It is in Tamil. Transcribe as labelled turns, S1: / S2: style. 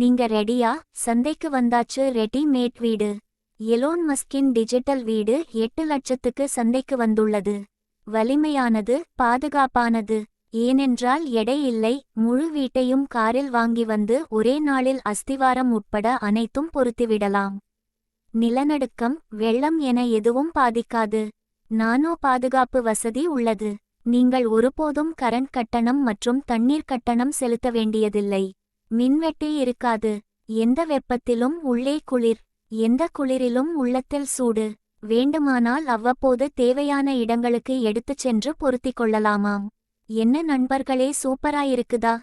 S1: நீங்க ரெடியா? சந்தைக்கு வந்தாச்சு ரெடிமேட் வீடு. எலோன் மஸ்கின் டிஜிட்டல் வீடு எட்டு லட்சத்துக்கு சந்தைக்கு வந்துள்ளது. வலிமையானது பாதுகாப்பானது. ஏனென்றால் எடை இல்லை முழு வீட்டையும் காரில் வாங்கி வந்து ஒரே நாளில் அஸ்திவாரம் உட்பட அனைத்தும் பொருத்திவிடலாம். நிலநடுக்கம் வெள்ளம் என எதுவும் பாதிக்காது. நானோ பாதுகாப்பு வசதி உள்ளது. நீங்கள் ஒருபோதும் கரண்ட் கட்டணம் மற்றும் தண்ணீர் கட்டணம் செலுத்த வேண்டியதில்லை. மின்வெட்டு இருக்காது. எந்த வெப்பத்திலும் உள்ளே குளிர். எந்த குளிரிலும் உள்ளத்தில் சூடு. வேண்டுமானால் அவ்வப்போது தேவையான இடங்களுக்கு எடுத்துச் சென்று பொருத்திக் கொள்ளலாமாம். என்ன நண்பர்களே சூப்பராயிருக்குதா